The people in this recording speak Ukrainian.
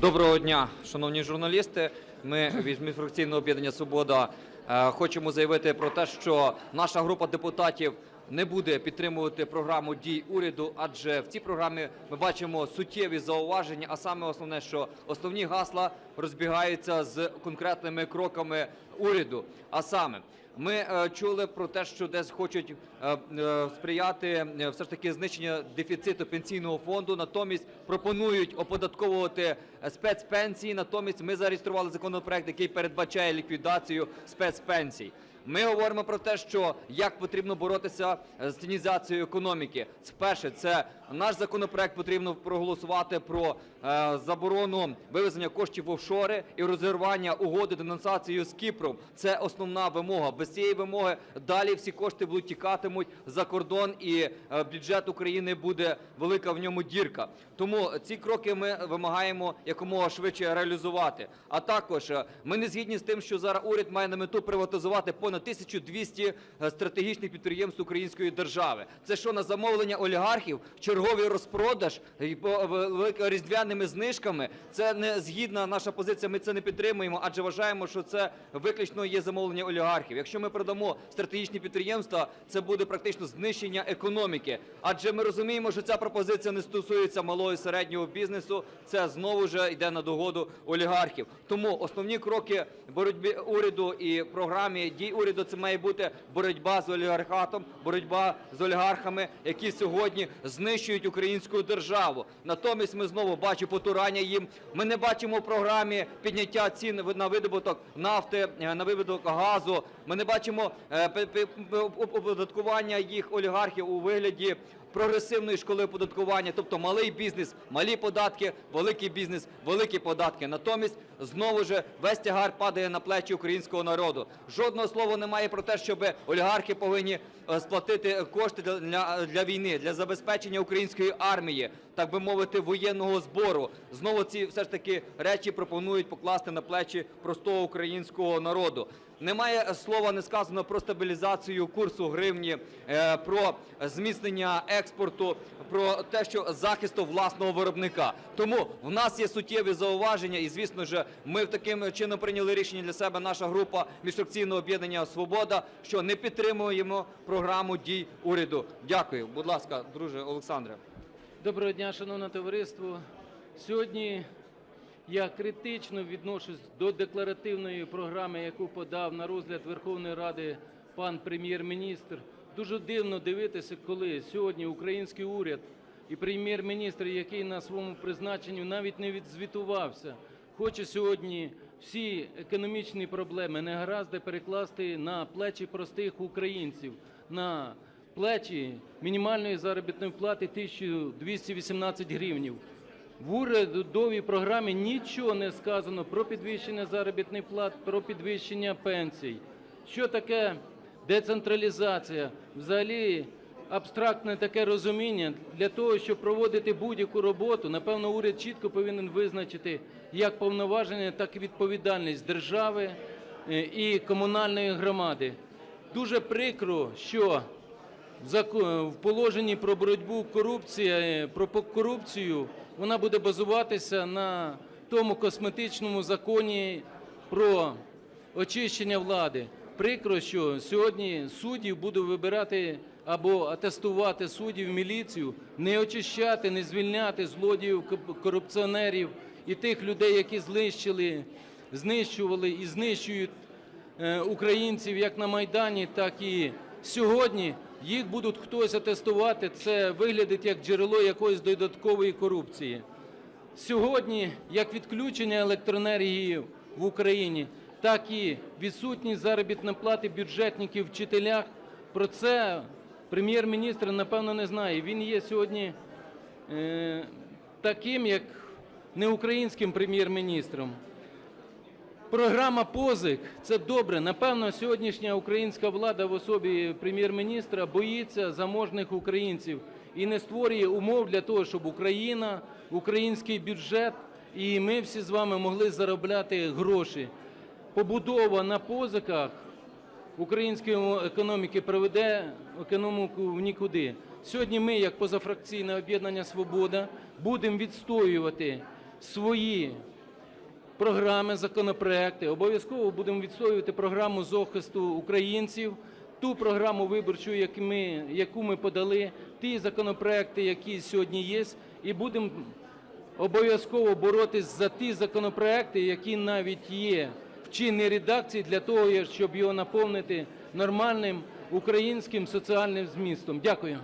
Доброго дня, шановні журналісти. Ми від міжфракційного об'єднання Свобода е, хочемо заявити про те, що наша група депутатів не буде підтримувати програму дій уряду, адже в цій програмі ми бачимо суттєві зауваження, а саме основне, що основні гасла розбігаються з конкретними кроками уряду. А саме ми е, чули про те, що десь хочуть е, е, сприяти все ж таки знищення дефіциту пенсійного фонду. Натомість пропонують оподатковувати спецпенсії. Натомість ми зареєстрували законопроект, який передбачає ліквідацію спецпенсій. Ми говоримо про те, що як потрібно боротися з тінізацією економіки. Перше, це наш законопроект потрібно проголосувати про заборону вивезення коштів в офшори і розірвання угоди денонсацією з Кіпром. Це основна вимога. Без цієї вимоги далі всі кошти будуть тікатимуть за кордон, і е, бюджет України буде велика в ньому дірка. Тому ці кроки ми вимагаємо якомога швидше реалізувати. А також е, ми не згідні з тим, що зараз уряд має на мету приватизувати понад 1200 е, стратегічних підприємств української держави. Це що на замовлення олігархів, черговий розпродаж різдвяними знижками. Це не згідна наша позиція. Ми це не підтримуємо, адже вважаємо, що це виключно є замовлення олігархів. Якщо ми продамо стратегічні підприємства, це буде практично знищення економіки. Адже ми розуміємо, що ця пропозиція не стосується малого і середнього бізнесу. Це знову ж йде на догоду олігархів. Тому основні кроки боротьби уряду і програмі дій уряду це має бути боротьба з олігархатом, боротьба з олігархами, які сьогодні знищують українську державу. Натомість ми знову бачимо потурання їм. Ми не бачимо в програмі підняття цін на видобуток нафти, на видобуток газу. Ми не бачимо е, оподаткування їх олігархів у вигляді прогресивної школи оподаткування, тобто малий бізнес, малі податки, великий бізнес, великі податки. Натомість знову ж весь тягар падає на плечі українського народу. Жодного слова немає про те, щоб олігархи повинні е, сплатити кошти для, війни, для забезпечення української армії, так би мовити, воєнного збору. Знову ці все ж таки речі пропонують покласти на плечі простого українського народу. Немає слова не сказано про стабілізацію курсу гривні, е, про зміцнення експорту, про те, що захисту власного виробника. Тому в нас є суттєві зауваження, і звісно ж, ми таким чином прийняли рішення для себе. Наша група міжфракційного об'єднання Свобода, що не підтримуємо програму дій уряду. Дякую, будь ласка, друже Олександре. Доброго дня, шановне товариство. Сьогодні я критично відношусь до декларативної програми, яку подав на розгляд Верховної Ради пан прем'єр-міністр. Дуже дивно дивитися, коли сьогодні український уряд і прем'єр-міністр, який на своєму призначенню навіть не відзвітувався, хоче сьогодні всі економічні проблеми негаразди перекласти на плечі простих українців, на плечі мінімальної заробітної плати 1218 гривнів. В урядовій програмі нічого не сказано про підвищення заробітних плат, про підвищення пенсій. Що таке децентралізація? Взагалі абстрактне таке розуміння. Для того, щоб проводити будь-яку роботу, напевно, уряд чітко повинен визначити як повноваження, так і відповідальність держави е, і комунальної громади. Дуже прикро, що в положенні про боротьбу корупція, е, про корупцію вона буде базуватися на тому косметичному законі про очищення влади. Прикро, що сьогодні суддів будуть вибирати або атестувати суддів міліцію, не очищати, не звільняти злодіїв, корупціонерів і тих людей, які знищили, знищували і знищують е, українців як на Майдані, так і сьогодні. Їх будуть хтось атестувати. Це виглядить як джерело якоїсь додаткової корупції. Сьогодні як відключення електроенергії в Україні, так і відсутність заробітної плати бюджетників вчителях. Про це прем'єр-міністр напевно не знає. Він є сьогодні е, таким, як не українським прем'єр-міністром. Програма позик це добре. Напевно, сьогоднішня українська влада в особі прем'єр-міністра боїться заможних українців і не створює умов для того, щоб Україна, український бюджет і ми всі з вами могли заробляти гроші. Побудова на позиках української економіки приведе економіку в нікуди. Сьогодні ми, як позафракційне об'єднання Свобода, будемо відстоювати свої програми, законопроекти. Обов'язково будемо відстоювати програму захисту українців, ту програму виборчу, яку ми, яку ми подали, ті законопроекти, які сьогодні є, і будемо обов'язково боротись за ті законопроекти, які навіть є в чинній редакції, для того, щоб його наповнити нормальним українським соціальним змістом. Дякую.